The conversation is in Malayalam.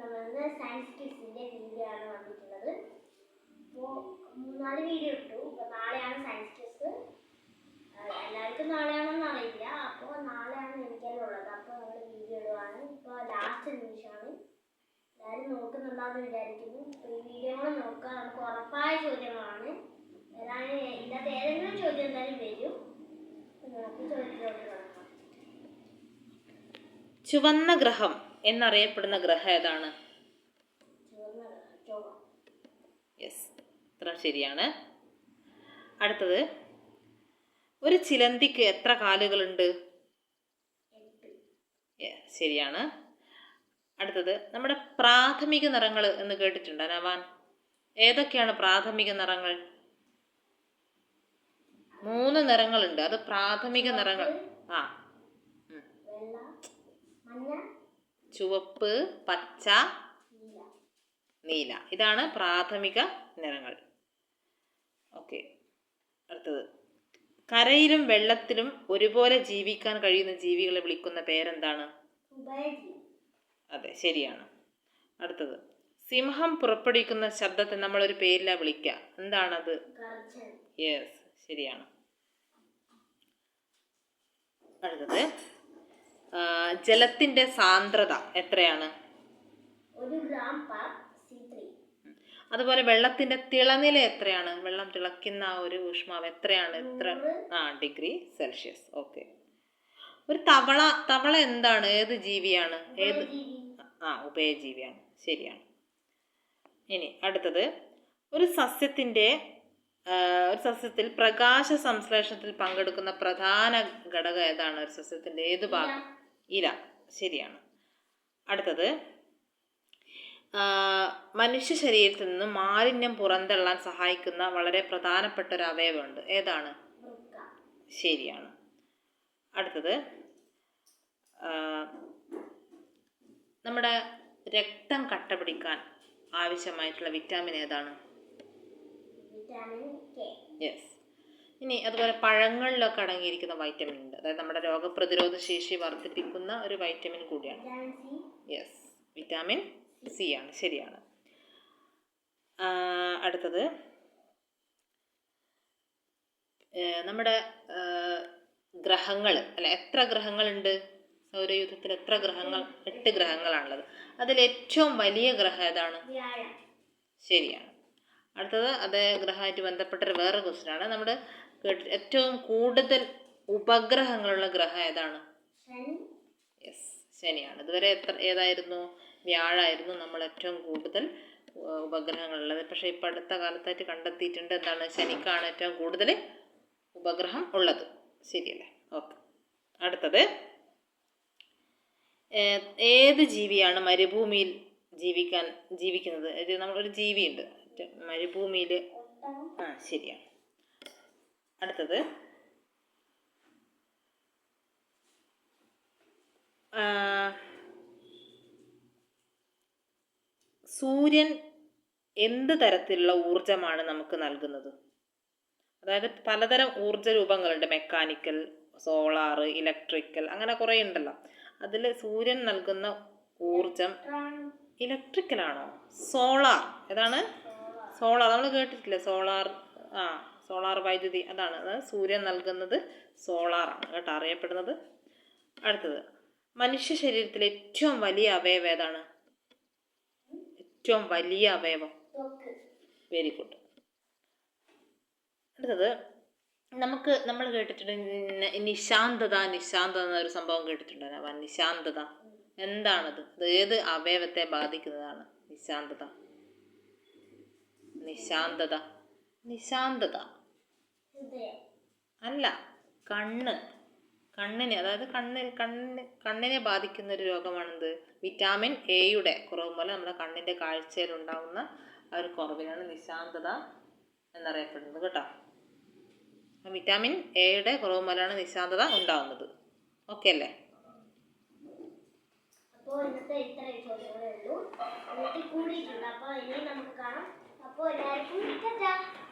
നമ്മൾ സയൻസ് ക്വിസിന്റെ വീഡിയോ ആണ് വന്നിട്ടുള്ളത്. അപ്പോൾ മൂന്നാൽ വീഡിയോ ഇട്ടു. അപ്പോൾ നാളെയാണ് സയൻസ് ക്വിസ് എല്ലാവർക്കും നാളെയാണെന്ന് അറിയില്ല. അപ്പോൾ നാളെയാണ് ഉള്ളത് അപ്പോൾ നമ്മൾ വീഡിയോ ഇടുവാണ്. ഇപ്പോൾ ലാസ്റ്റ് നിമിഷമാണ്. എല്ലാവരും നോക്കുന്നുണ്ടാന്ന് വിചാരിക്കുന്നു. അപ്പോൾ ഈ വീഡിയോ കൂടെ നോക്കുക നമുക്ക് ഉറപ്പായ ചോദ്യങ്ങളാണ്. ഏതാണ് ഇതിനകത്ത് ഏതെങ്കിലും ചോദ്യം എന്തായാലും വരും. നമുക്ക് ചോദ്യത്തിലോട്ട് ചുവന്ന ഗ്രഹം. എന്നറിയപ്പെടുന്ന ഗ്രഹം ഏതാണ്? യെസ് ഇത്ര ശരിയാണ്. അടുത്തത് ഒരു ചിലന്തിക്ക് എത്ര കാലുകളുണ്ട്? ശരിയാണ്. അടുത്തത് നമ്മുടെ പ്രാഥമിക നിറങ്ങൾ എന്ന് കേട്ടിട്ടുണ്ടോ നവാൻ? ഏതൊക്കെയാണ് പ്രാഥമിക നിറങ്ങൾ? മൂന്ന് നിറങ്ങളുണ്ട്. അത് പ്രാഥമിക നിറങ്ങൾ. ആ ചുവപ്പ് പച്ച നീല. ഇതാണ് പ്രാഥമിക നിറങ്ങൾ. ഓക്കെ. അടുത്തത്. കരയിലും വെള്ളത്തിലും ഒരുപോലെ ജീവിക്കാൻ കഴിയുന്ന ജീവികളെ വിളിക്കുന്ന പേരെന്താണ്? അതെ ശരിയാണ്. അടുത്തത്. സിംഹം പുറപ്പെടുവിക്കുന്ന ശബ്ദത്തെ നമ്മൾ നമ്മളൊരു പേരില വിളിക്കുക എന്താണത്? യെസ് ശരിയാണ്. അടുത്തത്. ജലത്തിന്റെ സാന്ദ്രത എത്രയാണ്? അതുപോലെ വെള്ളത്തിന്റെ തിളനില എത്രയാണ്? വെള്ളം തിളക്കുന്ന ആ ഒരു ഊഷ്മാവ് എത്രയാണ്? എത്ര? ആ ഡിഗ്രി സെൽഷ്യസ്. ഓക്കെ. ഒരു തവള തവള എന്താണ്? ഏത് ജീവിയാണ്? ഏത്? ആ ഉഭയജീവിയാണ് ശരിയാണ്. ഇനി അടുത്തത്. ഒരു സസ്യത്തിന്റെ ഒരു സസ്യത്തിൽ പ്രകാശ സംശ്ലേഷണത്തിൽ പങ്കെടുക്കുന്ന പ്രധാന ഘടകം ഏതാണ്? ഒരു സസ്യത്തിന്റെ ഏത് ഭാഗം? ഇല ശരിയാണ്. അടുത്തത് മനുഷ്യ ശരീരത്തിൽ നിന്ന് മാലിന്യം പുറന്തള്ളാൻ സഹായിക്കുന്ന വളരെ പ്രധാനപ്പെട്ട ഒരു അവയവമുണ്ട്. ഏതാണ്? ശരിയാണ്. അടുത്തത് നമ്മുടെ രക്തം കട്ട പിടിക്കാൻ ആവശ്യമായിട്ടുള്ള വിറ്റാമിൻ ഏതാണ്? യെസ്. ഇനി അതുപോലെ പഴങ്ങളിലൊക്കെ അടങ്ങിയിരിക്കുന്ന വൈറ്റമിൻ ഉണ്ട്. അതായത് നമ്മുടെ രോഗപ്രതിരോധ ശേഷി വർദ്ധിപ്പിക്കുന്ന ഒരു വൈറ്റമിൻ കൂടിയാണ്. യെസ് വിറ്റാമിൻ സി ആണ്. ശരിയാണ്. അടുത്തത്. നമ്മുടെ ഗ്രഹങ്ങൾ. അല്ല എത്ര ഗ്രഹങ്ങളുണ്ട്? സൗരയൂഥത്തിൽ എത്ര ഗ്രഹങ്ങൾ? എട്ട് ഗ്രഹങ്ങളാണുള്ളത്. അതിൽ ഏറ്റവും വലിയ ഗ്രഹം ഏതാണ്? ശരിയാണ്. അടുത്തത് അതേ ഗ്രഹമായിട്ട് ബന്ധപ്പെട്ട വേറെ ക്വസ്റ്റ്യൻ ആണ്. നമ്മുടെ ഏറ്റവും കൂടുതൽ ഉപഗ്രഹങ്ങളുള്ള ഗ്രഹം ഏതാണ്? യെസ് ശനിയാണ്. ഇതുവരെ എത്ര ഏതായിരുന്നു? വ്യാഴായിരുന്നു നമ്മൾ ഏറ്റവും കൂടുതൽ ഉപഗ്രഹങ്ങളുള്ളത്. പക്ഷേ ഇപ്പം അടുത്ത കാലത്തായിട്ട് കണ്ടെത്തിയിട്ടുണ്ട് എന്താണ്? ശനിക്കാണ് ഏറ്റവും കൂടുതൽ ഉപഗ്രഹം ഉള്ളത്. ശരിയല്ലേ? ഓക്കെ. അടുത്തത്. ഏത് ജീവിയാണ് മരുഭൂമിയിൽ ജീവിക്കാൻ ജീവിക്കുന്നത്? ഇത് നമ്മളൊരു ജീവിയുണ്ട്. മരുഭൂമിയിൽ ആ ശരിയാണ്. അടുത്തത്. സൂര്യൻ എന്ത് തരത്തിലുള്ള ഊർജമാണ് നമുക്ക് നൽകുന്നത്? അതായത് പലതരം ഊർജ രൂപങ്ങളുണ്ട്. മെക്കാനിക്കൽ സോളാർ ഇലക്ട്രിക്കൽ അങ്ങനെ കുറേ ഉണ്ടല്ലോ. അതിൽ സൂര്യൻ നൽകുന്ന ഊർജം ഇലക്ട്രിക്കലാണോ സോളാർ ഏതാണ്? സോളാർ നമ്മൾ കേട്ടിട്ടില്ല? സോളാർ ആ. സോളാർ വൈദ്യുതി. അതാണ് അത്. സൂര്യൻ നൽകുന്നത് സോളാറാണ് കേട്ടോ അറിയപ്പെടുന്നത്. അടുത്തത്. മനുഷ്യ ശരീരത്തിലെ ഏറ്റവും വലിയ അവയവം ഏതാണ്? ഏറ്റവും വലിയ അവയവം. വെരി ഗുഡ് അടുത്തത്. നമുക്ക് നമ്മൾ കേട്ടിട്ടുണ്ട് നിശാന്തത നിശാന്തത എന്നൊരു സംഭവം കേട്ടിട്ടുണ്ടോ നിശാന്തത. എന്താണത്? അത് ഏത് അവയവത്തെ ബാധിക്കുന്നതാണ്? നിശാന്തത. നിശാന്തത. നിശാന്തത. അല്ല കണ്ണ്. കണ്ണിനെ അതായത് കണ്ണ് കണ്ണിന് കണ്ണിനെ ബാധിക്കുന്ന ഒരു രോഗമാണെന്ത്? വിറ്റാമിൻ എയുടെ കുറവ് മൂലം നമ്മുടെ കണ്ണിന്റെ കാഴ്ചയിൽ ഉണ്ടാകുന്ന ഒരു കുറവിനാണ് നിശാന്തത എന്നറിയപ്പെടുന്നത് കേട്ടോ. വിറ്റാമിൻ എയുടെ കുറവ് മൂലമാണ് നിശാന്തത ഉണ്ടാകുന്നത് ഓക്കെ അല്ലേ? അപ്പോൾ ഇന്നത്തെ ഇത്രയും ചോദ്യങ്ങളേ ഉള്ളൂ. അപ്പോൾ ഇനി നമുക്ക് കാണാം. അപ്പോൾ എല്ലാവർക്കും